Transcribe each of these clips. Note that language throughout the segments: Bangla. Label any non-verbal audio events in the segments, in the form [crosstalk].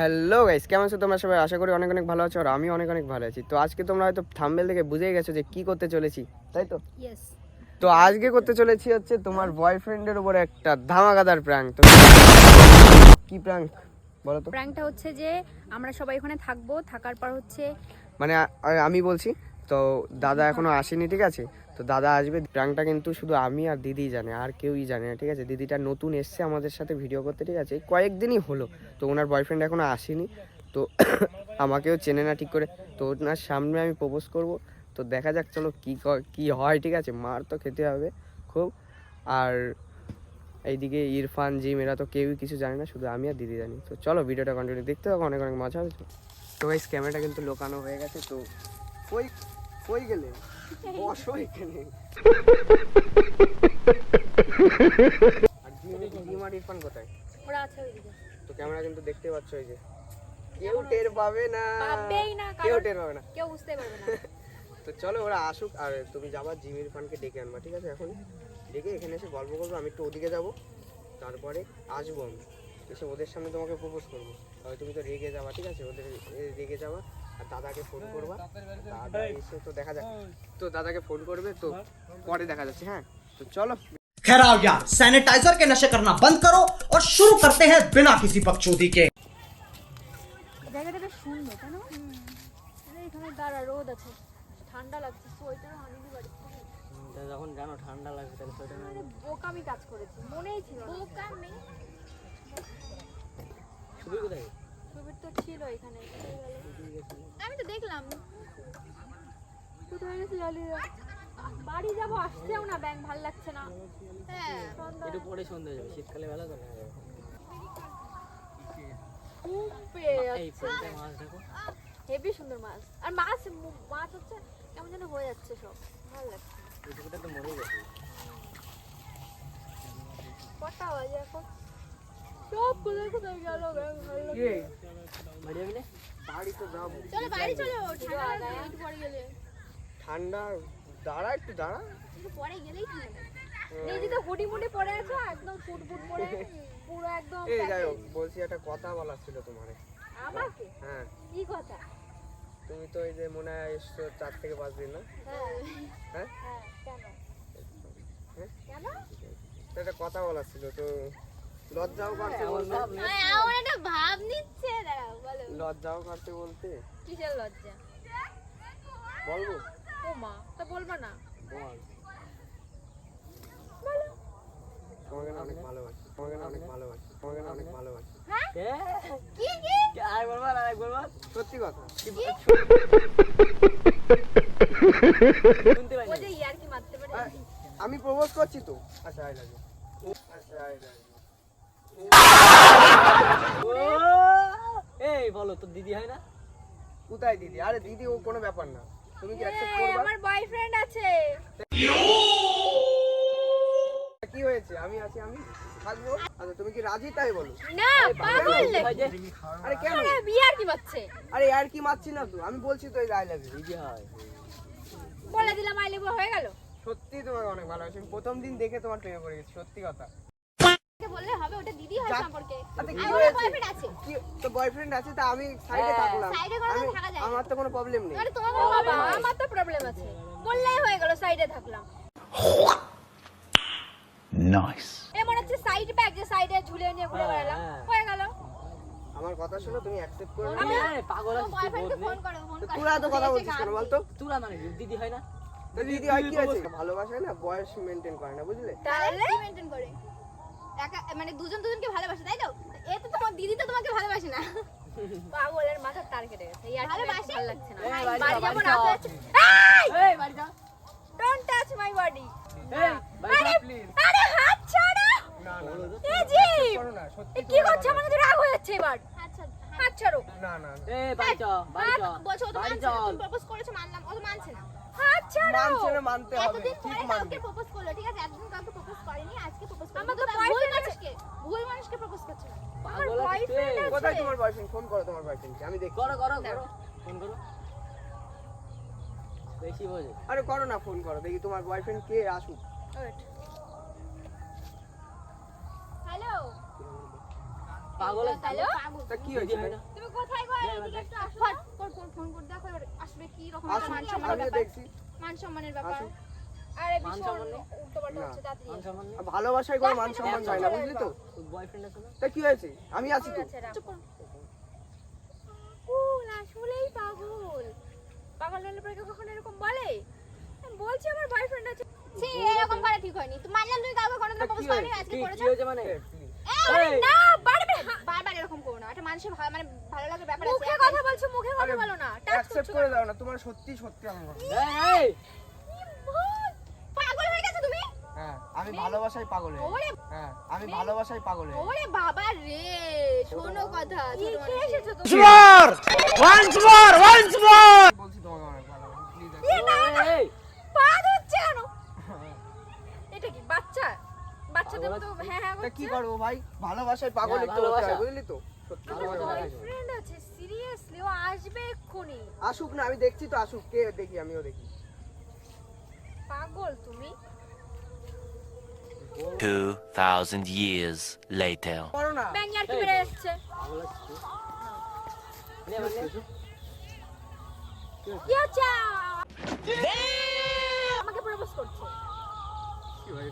হ্যালো গাইস কেমন আছো তোমরা সবাই? আশা করি অনেক অনেক ভালো আছো আর আমি অনেক অনেক ভালো আছি। তো আজকে তোমরা হয়তো থাম্বেল দেখে বুঝেই গেছো যে কি করতে চলেছি তাই তো? তো আজকে করতে চলেছি হচ্ছে তোমার বয়ফ্রেন্ডের উপরে একটা ধামাকাদার প্র্যাঙ্ক তো কি প্র্যাঙ্ক বলো তো। প্র্যাঙ্কটা হচ্ছে যে আমরা সবাই ওখানে থাকব থাকার পর হচ্ছে মানে আমি বলছি তো দাদা এখনও আসেনি ঠিক আছে? তো দাদা আসবে। প্র্যাঙ্কটা কিন্তু শুধু আমি আর দিদি জানে, আর কেউই জানে না, ঠিক আছে? দিদিটা নতুন এসছে আমাদের সাথে ভিডিও করতে, ঠিক আছে? কয়েকদিনই হলো, তো ওনার বয়ফ্রেন্ড এখনও আসেনি। তো [coughs] আমাকেও চেনে না ঠিক করে। তো ওনার সামনে আমি প্রপোজ করব। তো দেখা যাক, চলো কী ক- হয়, ঠিক আছে? মার তো খেতে হবে খুব। আর এইদিকে ইরফান, জিম, এরা তো কেউই কিছু জানে না, শুধু আমি আর দিদি জানি। তো চলো ভিডিওটা কন্টিনিউ দেখতে হবে অনেক অনেক মজা হবে তো। ক্যামেরাটা কিন্তু লোকানো হয়ে গেছে, তো কই কই গেলে? বসো এখানে তো ক্যামেরা কিন্তু দেখতে পাচ্ছ যে কেউ তো চলো ওরা আসুক আর তুমি যাবা ডেকে আনবা ঠিক আছে এখন ডেকে এখানে এসে গল্প আমি একটু ওদিকে যাব তারপরে আসব আমি এসে ওদের সামনে তোমাকে প্রপোজ করব। তুমি তো রেগে যাবা, ঠিক আছে? ওদের রেগে যাবা। আর দাদাকে ফোন করবা দাদা এসে তো দেখা যাক তো দাদাকে ফোন করবে তো পরে দেখা যাচ্ছে হ্যাঁ তো চলো खैर आओ यार सैनिटाइजर के नशे करना बंद करो और शुरू करते हैं बिना किसी बकचोदी के জায়গাটা বেশ সুন্দর তাই না আরে এখানে দাঁড়া রোদ আছে ঠান্ডা লাগছে সোয়েটার আনিনি বাড়ি থেকে। যখন জানো ঠান্ডা লাগবে তাহলে সেটা আরে বোকামি কাজ করেছি মনেই ছিল না বোকামি শুধু কোথায় ছবির তো ছিল এখানে। আমি তো দেখলাম। কোথায় গেছে জানি বাড়ি যাব আসছেও না ব্যাংক ভালো লাগছে না। হ্যাঁ। একটু পরে সন্ধ্যা যাবে শীতকালে বেলা তো। দেখো। হেভি সুন্দর মাছ। আর মাছ মাছ হচ্ছে কেমন যেন হয়ে যাচ্ছে সব। ভালো লাগছে তো মরে গেছে। কটা বাজে এখন? সব কোথায় কোথায় গেল বাড়ি তো যাব চলো বাড়ি চলো ঠান্ডা একটু পরে গেলে। ঠান্ডা দাঁড়া একটু দাঁড়া। একটু পরে গেলেই ঠান্ডা নিজে হুডি মুডি পরে আছো একদম ফুট ফুট পরে পুরো একদম এই যাই হোক বলছি একটা কথা বলার ছিল তোমার। আমাকে? হ্যাঁ। কি কথা? তুমি তো এই যে মনে হয় এসছো চার থেকে পাঁচ দিন না? হ্যাঁ। হ্যাঁ? হ্যাঁ কেন? হ্যাঁ? কেন? একটা কথা বলার ছিল তো লজ্জাও করতে বলতে। আমার একটা ভাব নিচ্ছে দাঁড়াও বলো। লজ্জাও করতে বলতে। কিসের লজ্জা? বলব? ও মা তা বলবা না। বল। তোমাকে অনেক ভালোবাসি। তোমাকে অনেক ভালোবাসি। তোমাকে অনেক ভালোবাসি। হ্যাঁ? কি? কি আর বলব আর এক সত্যি কথা। শুনতে ও যে ইয়ার কি মারতে পারে। আমি প্রপোজ করছি তো। আচ্ছা আই লাভ ইউ আচ্ছা আই লাভ [laughs] এই বলো তোর দিদি হয় না? কোথায় দিদি? আরে দিদি ও কোনো ব্যাপার না। তুমি কি অ্যাকসেপ্ট এই, আমার বয়ফ্রেন্ড আছে। কি হয়েছে? আমি আছি আমি থাকব। আচ্ছা তুমি কি রাজি? তাই বলো। না পাগল আরে কেন? আরে বিয়ার কি বাচ্চে? আরে আর কি মারছি না তো আমি বলছি তো আই লাভ ইউ। দিদি হয়। বলে দিলাম আই হয়ে গেল। সত্যি তোমাকে অনেক ভালোবাসি। আমি প্রথম দিন দেখে তোমার প্রেমে পড়ে গেছি সত্যি কথা। বললে হবে? ওটা দিদি হয় সম্পর্কে। আচ্ছা, আমার বয়ফ্রেন্ড আছে। তো বয়ফ্রেন্ড আছে তা আমি সাইডে হ্যাঁ, থাকলাম। side কোনো থাকা যায় না। আমার তো কোনো প্রবলেম নেই। আরে তোমার বাবা আমার তো প্রবলেম আছে। বললেই হয়ে গেল সাইডে থাকলাম। Nice. এ মনে হচ্ছে সাইড ব্যাগ যে সাইডে ঝুলে নিয়ে ঘুরে বেড়ালাম। হ্যাঁ। হয়ে গেল। আমার কথা শোনো তুমি অ্যাকসেপ্ট করে নাও। আরে পাগল আছিস বয়ফ্রেন্ডকে ফোন করো ফোন করো। তোরা এত কথা বলছিস কেন বলতো? তোরা মানে দিদি হয় না? দিদি হয় কি আছে? ভালোবাসায় না বয়স মেনটেন করে না বুঝলে? তাহলে? মেইনটেইন করে? একা মানে দুজন দুজনকে ভালোবাসে তাই তো? এ তো তোমার দিদি তো তোমাকে ভালোবাসে না। পাগলের মাথার তার কেটে গেছে ইয়ার ভালোবাসে? ভালো লাগছে না। এই, বাড়ি যাও, যাব বাড়ি যাও। এই! এই বাড়ি যা ডোন্ট টাচ মাই বডি আরে আরে হাত ছাড়ো! না না না। এ জি না কি করছে? আমাকে তো রাগ হয়ে যাচ্ছে এবার। হাত ছাড়ো না না এই বাড়ি যা বাড়ি যা বলছো তো মানছে তুমি প্রপোজ করেছ মানলাম। ও তো মানছে না। মানছে না মানতে হবে এতদিন পরে কাউকে প্রপোজ করল ঠিক আছে? এতদিন কাউকে প্রপোজ করেনি আজকে প্রপোজ করল। আমাকে ভুল মানুষকে ভুল মানুষকে প্রপোজ করছে না। আমার? বয়ফ্রেন্ড আছে। কোথায় তোমার বয়ফ্রেন্ড ফোন করো তোমার বয়ফ্রেন্ডকে আমি দেখি করো করো করো। ফোন করো। বেশি বোঝে। আরে করো না ফোন করো। দেখি তোমার বয়ফ্রেন্ড কে আসুক। হ্যালো পাগল তা কি হয়েছে? ফোন ফোন করে দেখো এবার আসবে কি রকম মান সম্মানের ব্যাপার। মান সম্মানের ব্যাপার। আরে মান ভীষণ সম্মান নেই? উল্টো পাল্টা না। হচ্ছে তাড়াতাড়ি মান সম্মান নেই ভালোবাসায় কোনো মান সম্মান যায় না বুঝলি তো? বয়ফ্রেন্ড আছে না? তা কি হয়েছে? আমি আছি তো। চুপ করো। পাগল আসলেই পাগল। পাগল হলে পরে কখনো এরকম বলে? বলছি আমার বয়ফ্রেন্ড আছে। সে এরকম করা ঠিক হয়নি। তুমি মানলাম তুমি কাউকে কোনো তা প্রপোজ করনি আজকে করেছ? কি হয়েছে মানে। না বারবার বারবার এরকম করো না। একটা মানুষের ভালো মানে ভালো লাগে ব্যাপার আছে। মুখে কথা বলছো মুখে কথা বলো না। অ্যাকসেপ্ট করে দাও না তোমার সত্যি সত্যি আমি ভালো। এই, এই। পাগল হয়ে গেছো তুমি? হ্যাঁ আমি ভালোবাসায় পাগল হয়ে ওরে হ্যাঁ আমি ভালোবাসায় পাগল হয়ে ওরে বাবা রে শোনো কথা ছোট মানুষ বলছি তোমাকে অনেক প্লিজ কেন? [laughs] এটা কি বাচ্চা? বাচ্চাদের মতো হ্যাঁ হ্যাঁ তা কি করব ভাই? ভালোবাসায় পাগল হ্যাঁ, একটু হতে হয়, বুঝলি তো? সত্যি বয়ফ্রেন্ড আছে সিরিয়াসলি ও আসবে এক্ষুনি। আসুক না আমি দেখছি তো আসুক কে দেখি আমিও দেখি। পাগল তুমি। 2,000 years later. ব্যাং আর কি বেড়ে যাচ্ছে? আমাকে প্রপোজ করছে। কি ভাই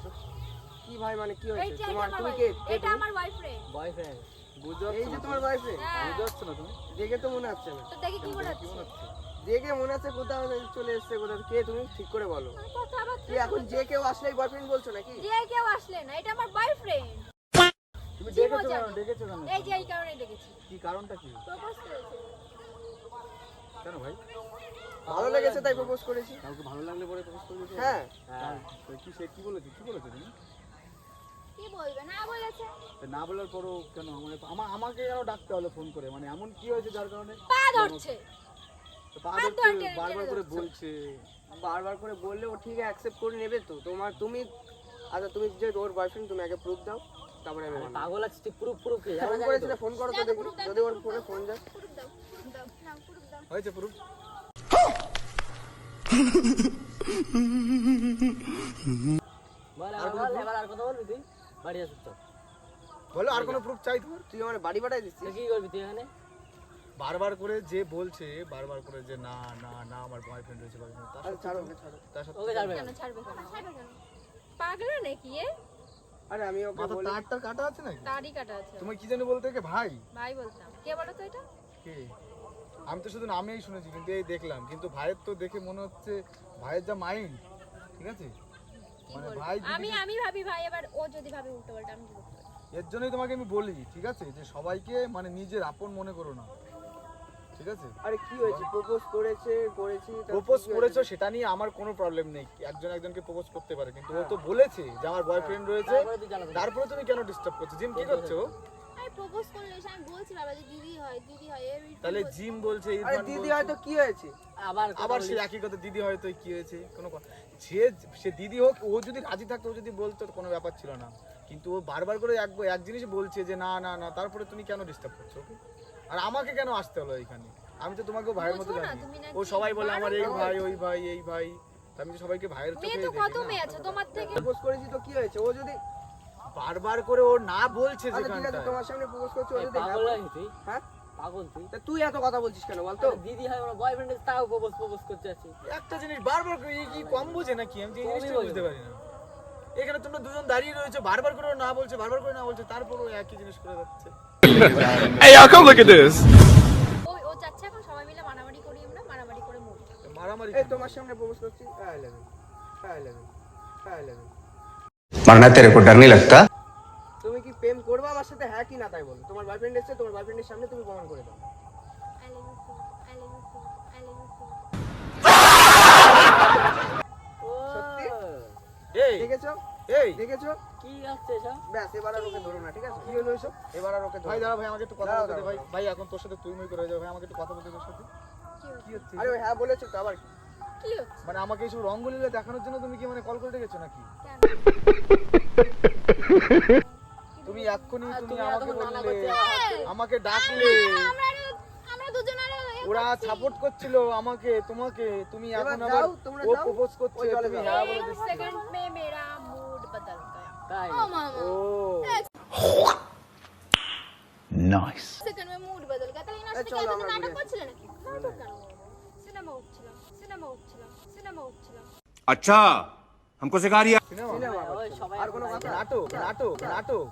মানে কি হয়েছে? তোমার তুমি কে? কে এটা আমার বয়ফ্রেন্ড বয়ফ্রেন্ড বুঝছ এই যে তোমার বয়ফ্রেন্ড হ্যাঁ। যাচ্ছে না তুমি? দেখে তো মনে হচ্ছে না। তো দেখি কি মনে হচ্ছে? দেখে মনে হচ্ছে কোথাও চলে এসেছে কোথাও। কে তুমি? ঠিক করে বলো। কি এখন যে কেউ আসলেই বয়ফ্রেন্ড বলছো নাকি? যে কেউ আসলে না এটা আমার বয়ফ্রেন্ড তুমি ডেকেছো কেন? ডেকেছো কেন? এই যে এই কারণে দেখেছি। কি কারণটা কি? প্রপোজ করেছে। কেন ভাই? ভালো লেগেছে তাই প্রপোজ করেছি। কাউকে ভালো লাগলে পরে প্রপোজ করে হ্যাঁ। হ্যাঁ। তো কি সে কি বলেছে? কি বলেছে তুমি? কি বলবে? না বলেছে? না বলার পরও কেন মানে আমা আমাকে কেন ডাকতে হলো ফোন করে। মানে এমন কি হয়েছে যার কারণে? পা ধরছে। পা বারবার করে বলছে। বারবার করে বললে ও ঠিক অ্যাকসেপ্ট করে নেবে তো। তোমার তুমি আচ্ছা তুমি যে ওর বয়ফ্রেন্ড তুমি আগে প্রুফ দাও তারপরে। পাগল আছিস তুই পুরো পুরো কি? ফোন করেছিলে ফোন করো তো দেখি। যদি ওর ফোনে ফোন যায়। প্রুফ দাও দাও না প্রুফ দাও। হয়েছে পুরো বল আর বল এবার আর কথা বলবি তুই? বাড়ি আসিস তো। বলো আর কোনো প্রুফ চাই তোমার? তুই আমার বাড়ি পাঠাই দিচ্ছিস। কি করবি তুই এখানে? বারবার করে যে বলছে বারবার করে যে না না না আমার বয়ফ্রেন্ড রয়েছে তার সত্ত্বেও ছাড়ো ছাড়ো। তার সত্ত্বেও ওকে ছাড়বে কেন? ছাড়বে কেন? ছাড়বে নাকি এ? আরে আমি ওকে বলি তারটা কাটা আছে নাকি? তারই কাটা আছে। তুমি কি জানি বলতে কে ভাই। ভাই বলতাম। কে বলো তো এটা? কে? আমি তো শুধু নামেই শুনেছি কিন্তু এই দেখলাম। কিন্তু ভাইয়ের তো দেখে মনে হচ্ছে ভাইয়ের যা মাইন্ড ঠিক আছে? আমি আমি ভাবি ভাই এবার ও যদি ভাবে উল্টো পাল্টা আমি কি করতে পারি? এর জন্যই তোমাকে আমি বলি ঠিক আছে? যে সবাইকে মানে নিজের আপন মনে করো না। ঠিক আছে? আরে কি হয়েছে? প্রপোজ করেছে করেছি প্রপোজ করেছ সেটা নিয়ে আমার কোনো প্রবলেম নেই। একজন একজনকে প্রপোজ করতে পারে কিন্তু ও তো বলেছে যে আমার বয়ফ্রেন্ড রয়েছে তারপরে তুমি কেন ডিস্টার্ব করছ? জিম কি করছ? প্রপোজ করলে এসে আমি বলছি বাবা যে দিদি হয় দিদি হয় এই তাহলে জিম বলছে আরে দিদি। হয়তো কি হয়েছে? আবার আবার সে একই কথা দিদি হয়তো কি হয়েছে কোনো কথা। সে সে দিদি হোক ও যদি রাজি থাকতো ও যদি বলতো কোনো ব্যাপার ছিল না। কিন্তু ও বারবার করে এক এক জিনিস বলছে যে না না না তারপরে তুমি কেন ডিস্টার্ব করছ ওকে আর আমাকে কেন আসতে হলো এখানে? আমি তো তোমাকে ভাইয়ের মতো জানি। ও সবাই বলে আমার এই ভাই ওই ভাই এই ভাই। আমি তো সবাইকে ভাইয়ের চোখে তো দেখি কত মেয়ে আছে তোমার থেকে? প্রপোজ করেছি তো কি হয়েছে? ও যদি বারবার করে ও না বলছে আচ্ছা আছে তোমার সামনে প্রপোজ করছে ও এই যদি হ্যাঁ পাগল বলে- আছিস তুই হ্যাঁ? পাগল তুই? তা তুই এত কথা বলছিস কেন বলতো? আরে দিদি হয় ওরা বয়ফ্রেন্ড তাও প্রপোজ প্রপোজ করতে আছিস একটা জিনিস বারবার করে এই কি কম বোঝে নাকি? আমি তো এই জিনিসটা বুঝতে পারি না। এখানে তোমরা দুজন দাঁড়িয়ে রয়েছে বারবার করে ও না বলছে বারবার করে না বলছে তারপরও একই জিনিস করে যাচ্ছে। Hey, y'all, come look at this. ওই ও যাচ্ছে এখন সবাই মিলে মারামারি করি আমরা মারামারি করে মরি। মারামারি এই তোমার সামনে প্রপোজ করছি হ্যাঁ লেভেন হ্যাঁ লেভেন হ্যাঁ লেভেন মারনা তেরে কো ডর নি লাগতা। তুমি কি প্রেম করবা আমার সাথে? হ্যাঁ কি না তাই বলো। তোমার বয়ফ্রেন্ড এসে তোমার বয়ফ্রেন্ডের সামনে তুমি প্রমাণ করে দাও। ব্যাস এবার আর ওকে ধরো না ঠিক আছে? কি এবার আর ওকে ভাই ভাই আমাকে একটু কথা ভাই। ভাই এখন তোর সাথে তুই মুই করে যাবে ভাই আমাকে একটু কথা বলতে তোর সাথে। কি ভাই আরে হ্যাঁ বলেছ তো আবার। কি কি হচ্ছে? মানে আমাকে এইসব রঙ্গলীলা দেখানোর জন্য তুমি কি মানে কল করে ডেকেছো নাকি? তুমি এক্ষুনি তুমি আমাকে বললে আমাকে ডাকলে। ওরা সাপোর্ট করছিল আমাকে তোমাকে তুমি এখন আবার ও প্রপোজ করছে তুমি হ্যাঁ বলে দিচ্ছ। সেকেন্ড মে মেরা মুড বদল গয়া তাই। ও নাইস সেকেন্ড মে। মুড বদল গয়া তাহলে ইনার সাথে নাটক করছিলে নাকি? নাটক কেন? সিনেমা হচ্ছিল সিনেমা হচ্ছিল সিনেমা হচ্ছিল अच्छा हमको सिखा रिया সিনেমা সিনেমা ওই সবাই আর কোনো কথা নাটক নাটক নাটক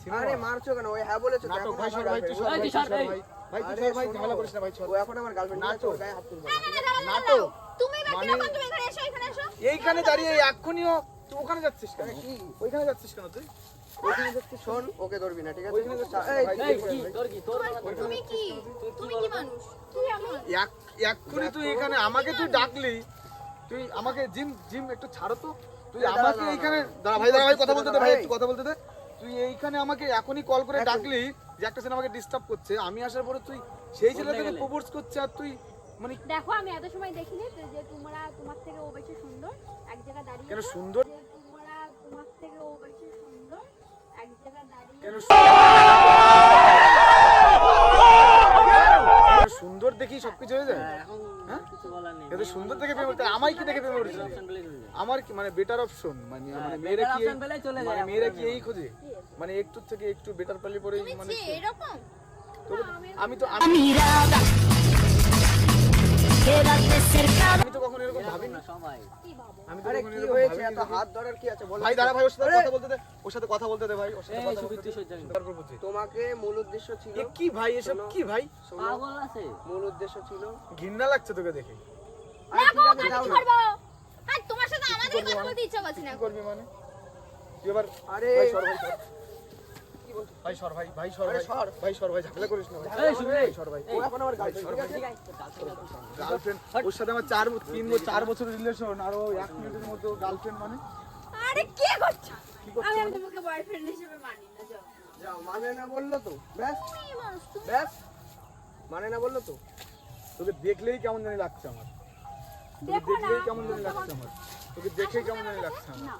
সিনেমা আরে মারছো কেন ওই হ্যাঁ বলেছো তো, নাটক এখন ভাই আমার সর ভাই তুই girlfriend। সর এই, ভাই তুই তুই সর, সর ভাই ভাই তুই সর ভাই আরে শোনো। ঝামেলা করিস না ভাই সর ও এখন আমার গার্লফ্রেন্ড নাটক। নাটক গায়ে হাত তুলবে না, না, না, দাঁড়াও, নাটক। দাঁড়াও। তুমি বা মানে- কিরকম তুমি এখানে এসো এখানে এসো এইখানে দাঁড়িয়ে এক্ষুনিও তুই ওখানে যাচ্ছিস কেন কি? ওইখানে যাচ্ছিস কেন তুই ওইখানে যাচ্ছিস শোন ওকে ধরবি না ঠিক আছে? ওইখানে যাচ্ছিস এই, ভাই, এই কি তোর কি তোর তোমার- তুমি কি? তুমি কি মানুষ? তুই আমি এক্ষুনি তুই এখানে আমাকে তুই ডাকলি। তুই আমাকে জিম জিম একটু ছাড়ো তো। তুই আমাকে এইখানে দাঁড়া। দাঁড়া ভাই দাঁড়া ভাই কথা বলতে দে ভাই কথা বলতে দে। তুই এইখানে আমাকে এখনই কল করে ডাকলি যে একটা ছেলে আমাকে ডিস্টার্ব করছে। আমি আসার পরে তুই সেই ছেলে থেকে? প্রপোজ করছে আর তুই মানে দেখো আমি এত সময় দেখিনি যে তোমরা তোমার থেকে ও বেশি সুন্দর। এক জায়গায় দাঁড়িয়ে কেন সুন্দর যে তোমরা তোমার থেকে ও বেশি সুন্দর এক জায়গায় দাঁড়িয়ে কেন সুন্দর? দেখি সবকিছু হয়ে যায়? হ্যাঁ? কিন্তু সুন্দর দেখে প্রেম করতে আমায় কি দেখে প্রেম করছিস অপশন পেলেই চলে যায়। আমার কি মানে বেটার অপশন মানে হ্যাঁ, মানে মেয়েরা কি মানে মেয়েরা কি এই খোঁজে? মানে একটু থেকে একটু বেটার পেলে পরেই মানে এরকম? আমি তো আমি আমি তো কখনো এরকম ভাবিনি। না সবাই। আরে কি হয়েছে? এত হাত ধরার কি আছে? বলো। ভাই দাঁড়া ভাই ওর সাথে কথা বলতে দে। ওর সাথে কথা বলতে দে ভাই ওর সাথে কথা বলতে দে। সহ্য করবি। তারপর বলছি। তোমাকে মূল উদ্দেশ্য ছিল কি ভাই এসব কি ভাই? পাগল আছে। মূল উদ্দেশ্য ছিল ঘৃণা লাগছে তোকে দেখে। আরে ঠিক আছে যাও না। আর তোমার সাথে আমাদের কথা বলতে ইচ্ছা করছে না। করবি মানে? এবার আরে ভাই সর ভাই ভাই সর ভাই ভাই। সর। ভাই সর। ভাই ঝামেলা করিস না ভাই। এই সুবীর এই। সর ভাই। এখন আমার গার্লফ্রেন্ড ঠিক আছে? গার্লফ্রেন্ড ওর সাথে আমার চার তিন চার বছরের রিলেশন আর ও এক মিনিটের মধ্যে গার্লফ্রেন্ড মানে। আরে কি করছ? আমি আমি তোমাকে বয়ফ্রেন্ড হিসেবে মানি না যাও। যাও মানে না বলল তো? ব্যাস। ব্যাস। মানে না বলল তো? তোকে দেখলেই কেমন জানি লাগছে আমার। তোকে দেখলেই কেমন জানি লাগছে আমার। তোকে দেখে কেমন জানি লাগছে আমার।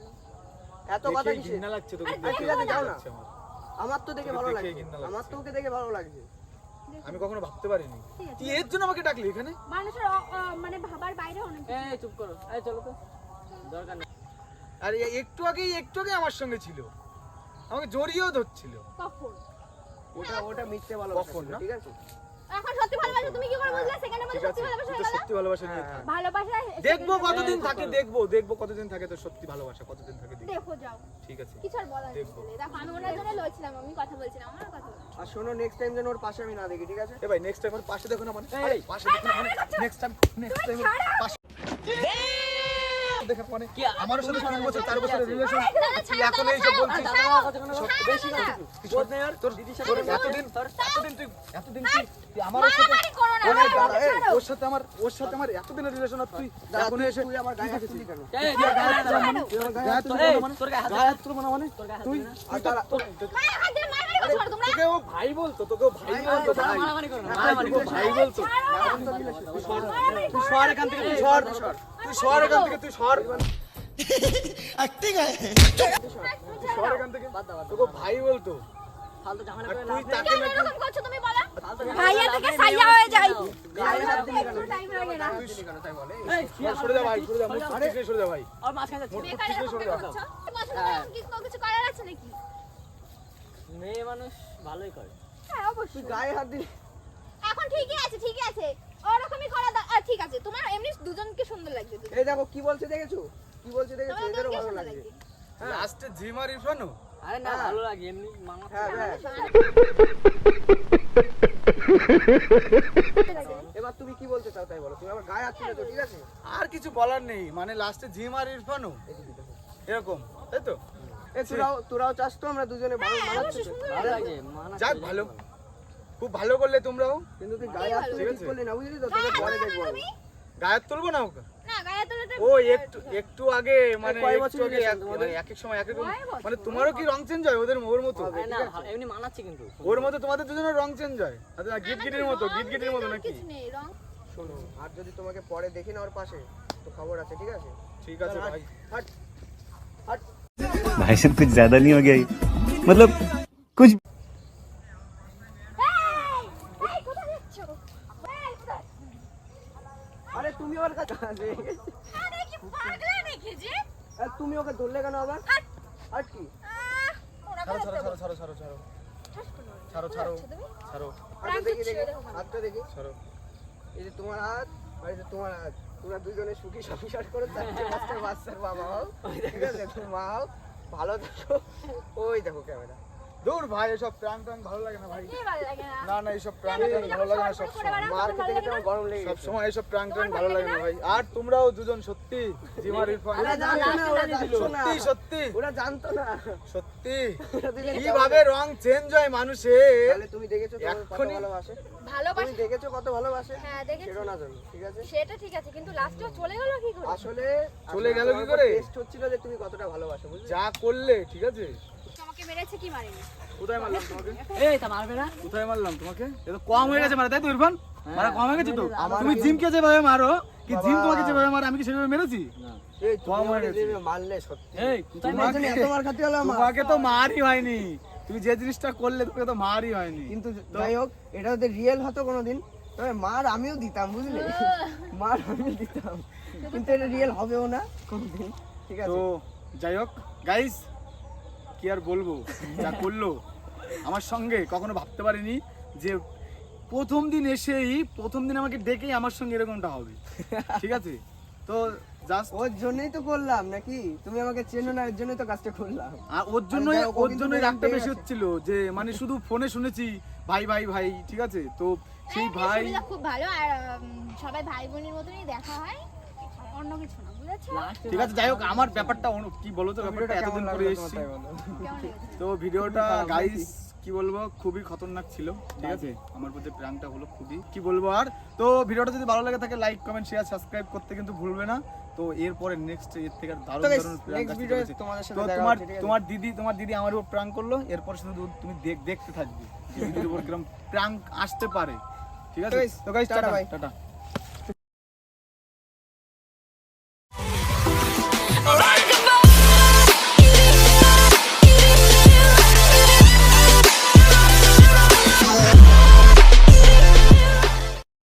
এত কথা ঘৃণা লাগছে ঠিক আছে, যাও না। আমার। তো দেখে ভালো লাগছে। আমার তো ওকে দেখে ভালো লাগছে। আমি কখনো ভাবতে পারিনি। তুই এর জন্য আমাকে ডাকলি এখানে? মানুষের মানে ভাবার বাইরে অনেক এই চুপ করো। এই চলো তো। দরকার নেই। আর একটু আগেই একটু আগে আমার সঙ্গে ছিল। আমাকে জড়িয়েও ধরছিল। কখন? ওটা ওটা মিথ্যে ভালো কখন ঠিক আছে? এখন সত্যি ভালোবাসা তুমি কি করে বুঝলে? সেখানে মধ্যে সত্যি ভালোবাসা হয়ে গেল। সত্যি ভালোবাসা নিয়ে থাক। ভালোবাসা দেখব কতদিন হ্যাঁ, থাকে দেখব দেখব কতদিন থাকে তোর সত্যি ভালোবাসা কতদিন থাকে দেখব। দেখো যাও। ঠিক আছে। কিছু আর বলার নেই। দেখব। দেখো আমি ওনার জন্য লড়ছিলাম আমি কথা বলছিলাম আমার কথা আর শোনো নেক্সট টাইম যেন ওর পাশে আমি না দেখি ঠিক আছে? এ ভাই নেক্সট টাইম পাশে দেখো না মানে। এই। পাশে দেখো না নেক্সট টাইম নেক্সট টাইম পাশে দেখে মানে আমার সাথে তিন বছর চার বছরের রিলেশন এখন এই যে বলছিস বেশি না। তোর তোর এতদিন এতদিন তুই এতদিন তুই আমার সাথে মারামারি করো না, ওর সাথে আমার ওর সাথে আমার এতদিনের রিলেশন আর তুই এখন এসে তুই আমার গায়ে হাত তুললি কেন গায়ে হাত তোর মানে গায়ে হাত না মানে হাত তুই তো- তোর- মায়ের হাত দিয়ে মারামারি করছ না তোমরা তোকে ও ভাই বলতো তোকে ভাই বলতো। ভাই বলতো তুই সর এখান থেকে তুই সর তুই সর এখান থেকে তুই সর তুই সর এখান থেকে তোকে ভাই। বলতো হয়ে। মেয়ে মানুষ ভালোই করে। হ্যাঁ অবশ্যই। গায়ে হাত দিলি। এখন ঠিকই আছে ঠিকই আছে। ওরকমই করা ঠিক আছে তোমার এমনি দুজনকে সুন্দর লাগছে এই দেখো কি বলছে দেখেছ? কি বলছে দেখেছ? এদেরও ভালো লাস্টে জিম আর আরে না ভালো লাগে এমনি মামা হ্যাঁ হ্যাঁ। [laughs] এবার তুমি কি বলতে চাও তাই বলো তুমি আমার গায়ে হাত তুলেছো ঠিক আছে? আর কিছু বলার নেই মানে লাস্টে জিম আর ইরফানও? এরকম তাই তো? এ তোরাও তোরাও চাস তো আমরা দুজনে ভালো হ্যাঁ, মানাচ্ছি। মানা যাক ভালো। খুব ভালো করলে তোমরাও কিন্তু তুই গায়ে হাত তুলে ঠিক ঠিক আছে। করলি না বুঝলি তো তোকে পরে দেখবো আমি গায়ের তুলবো না ওকে না গায়ে এতটা ও একটু একটু আগে মানে কয় একটু বছর আগে relation এক- তোমাদের? মানে এক এক সময় এক এক রকম- কয় বছর? মানে তোমারও কি রং চেঞ্জ হয় ওদের ওর মতো আরে না এমনি মানাচ্ছে কিন্তু ওর মতো তোমাদের দুজনের রং চেঞ্জ হয় আচ্ছা গিট গিটের মতো গিট গিটের মতো নাকি কিছু নেই রং শোনো আর যদি তোমাকে পরে দেখি না ওর পাশে তো খবর আছে ঠিক আছে ঠিক আছে ভাই হাট হাট भाई साहब कुछ ज्यादा नहीं हो गया ये? मतलब कुछ ওর কাছে আসবে আরে কি পাগলা নাকি যে? আর তুমি ওকে ধরলে কেন আবার? আর কি? ছাড়ো কোথায় ছাড়ো ছাড়ো ছাড়ো ছাড়ো। ছাড়ো ছাড়ো ছাড়ো। ছাড়ো হাতটা দেখি দেখি। হাতটা দেখি। ছাড়ো। এই যে তোমার হাত আর এই যে তোমার হাত। তোমরা দুজনে সুখী সংসার করে চারটে পাঁচটা বাচ্চার বাবা হও। ঠিক আছে? তুমি মা হও ভালো থাকো। ওই দেখো ক্যামেরা। দূর ভাই এসব প্রাণ প্রাণ ভালো লাগে না ভাই। কি ভালো লাগে না? না না এইসব প্রাণ প্রাণ ভালো লাগে না সব সময়। সব সময় এইসব প্রাণ প্রাণ ভালো লাগে না ভাই। আর তোমরাও দুজন সত্যি জিমার ইরফান। সত্যি সত্যি ওরা জানতো না। সত্যি। কীভাবে রং চেঞ্জ হয় মানুষের? তাহলে তুমি দেখেছ কত এক্ষুনি- ভালোবাসে? তুমি দেখেছ কত ভালোবাসে? হ্যাঁ দেখেছি। সেটাও না জানো ঠিক আছে? সেটা ঠিক আছে কিন্তু লাস্টে চলে গেল কি করে? আসলে চলে গেল কি করে? টেস্ট হচ্ছিল যে তুমি কতটা ভালোবাসো বুঝলি? যা করলে ঠিক আছে? তোমাকে মেরেছে কি মারেনি? কোথায় মারলাম তোমাকে? এই তা মারবে না। কোথায় মারলাম তোমাকে? এটা কম হয়ে গেছে মারা তাই তো ইরফান? মারা কম হয়ে গেছে তো? তুমি জিমকে যেভাবে মারো কি জিম তোমাকে যেভাবে মারো আমি কি সেভাবে মেরেছি? এই কম হয়ে গেছে। মারলে সত্যি। এই কোথায় এত মার খাতে হলো তোমাকে তো মারই হয়নি। তুমি যে জিনিসটা করলে তোমাকে তো মারই হয়নি। কিন্তু যাই হোক এটা যদি রিয়েল হতো কোনোদিন। তবে মার আমিও দিতাম বুঝলে? মার আমিও দিতাম। কিন্তু এটা রিয়েল হবেও না কোনোদিন। ঠিক আছে। তো যাই হোক গাইস কি আর বলব? যা করল। আমার সঙ্গে কখনো ভাবতে পারিনি যে প্রথম দিন এসেই প্রথম দিন আমাকে ডেকেই আমার সঙ্গে এরকমটা হবে। ঠিক আছে? তো জাস্ট ওর জন্যই তো করলাম নাকি? তুমি আমাকে চেনো না এর জন্যই তো কাজটা করলাম। আর ওর জন্যই ওর জন্যই রাগটা বেশি হচ্ছিল যে মানে শুধু ফোনে শুনেছি ভাই ভাই ভাই ঠিক আছে? তো সেই ভাই সুবিধা খুব ভালো। আর সবাই ভাই বোনের মতনই দেখা হয়। অন্য কিছু না। ঠিক আছে যাই হোক আমার ব্যাপারটা কি বলো তো ব্যাপারটা ভিডিওটা এতদিন পরে এসেছি। তো ভিডিওটা গাইস কি বলব খুবই খতরনাক ছিল ঠিক আছে? আমার প্রতি প্র্যাঙ্কটা হলো খুবই কি বলব আর? তো ভিডিওটা যদি ভালো লাগে থাকে লাইক কমেন্ট শেয়ার সাবস্ক্রাইব করতে কিন্তু ভুলবে না। তো এরপরে নেক্সট এর থেকে আরও দারুণ দারুণ তো দেখা তোমার? তোমার দিদি তোমার দিদি আমার উপর প্র্যাঙ্ক করল এরপর শুধু তুমি দেখ- দেখতে থাকবে দিদির উপর কীরকম প্র্যাঙ্ক আসতে পারে। ঠিক আছে? তো গাইস টাটা, টাটা টাটা।